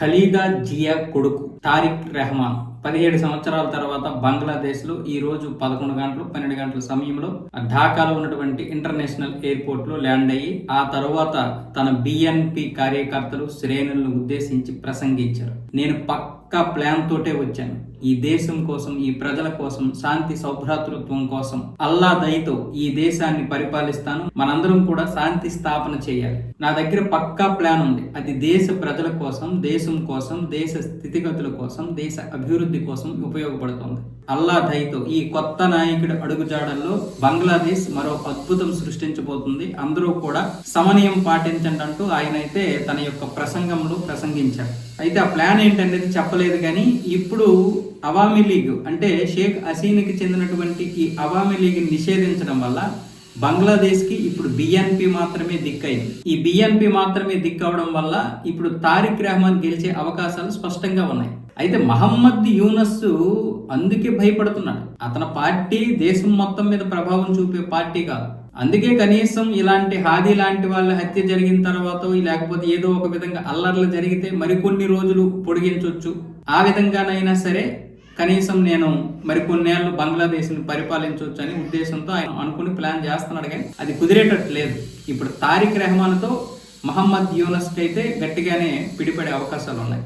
ఖలీదా జియా కొడుకు తారిక్ రెహమాన్. పదిహేడు సంవత్సరాల తర్వాత బంగ్లాదేశ్లో ఈ రోజు పదకొండు గంటలు పన్నెండు గంటల సమయంలో ఢాకాలో ఉన్నటువంటి ఇంటర్నేషనల్ ఎయిర్పోర్ట్లో ల్యాండ్ అయ్యి ఆ తర్వాత తన బిఎన్పి కార్యకర్తలు శ్రేణులను ఉద్దేశించి ప్రసంగించారు. నేను పక్కా ప్లాన్ తోటే వచ్చాను. ఈ దేశం కోసం ఈ ప్రజల కోసం శాంతి సౌభ్రాతృత్వం కోసం అల్లా దయతో ఈ దేశాన్ని పరిపాలిస్తాను. మనందరం కూడా శాంతి స్థాపన చేయాలి. నా దగ్గర పక్కా ప్లాన్ ఉంది. అది దేశ ప్రజల కోసం దేశం కోసం దేశ స్థితిగతుల కోసం దేశ అభివృద్ధి కోసం ఉపయోగపడుతుంది. అల్లా దయతో ఈ కొత్త నాయకుడి అడుగుజాడల్లో బంగ్లాదేశ్ మరో అద్భుతం సృష్టించబోతుంది. అందరూ కూడా సమన్వయం పాటించండి అంటూ ఆయన అయితే తన యొక్క ప్రసంగంలో ప్రసంగించారు. అయితే ఆ ప్లాన్ ఏంటనేది చెప్పలేదు కానీ ఇప్పుడు అవామీ లీగ్ అంటే షేక్ హసీన్కి చెందినటువంటి ఈ అవామీ లీగ్ నిషేధించడం వల్ల బంగ్లాదేశ్కి ఇప్పుడు బిఎన్పి మాత్రమే దిక్కైంది ఈ బిఎన్పి మాత్రమే దిక్కవడం వల్ల ఇప్పుడు తారిక్ రెహమాన్ గెలిచే అవకాశాలు స్పష్టంగా ఉన్నాయి. అయితే మహమ్మద్ యూనస్ అందుకే భయపడుతున్నాడు. అతని పార్టీ దేశం మొత్తం మీద ప్రభావం చూపే పార్టీ కాదు. అందుకే కనీసం ఇలాంటి హాదీ లాంటి వాళ్ళ హత్య జరిగిన తర్వాత లేకపోతే ఏదో ఒక విధంగా అల్లర్లు జరిగితే మరికొన్ని రోజులు పొడిగించవచ్చు ఆ విధంగానైనా సరే కనీసం నేను మరికొన్నేళ్ళు బంగ్లాదేశ్ని పరిపాలించవచ్చు అని ఉద్దేశంతో ఆయన అనుకుని ప్లాన్ చేస్తున్నాడు కానీ అది కుదిరేటట్టు లేదు. ఇప్పుడు తారిక్ రెహమాన్తో మహమ్మద్ యూనస్కి అయితే గట్టిగానే పిడిపడే అవకాశాలు ఉన్నాయి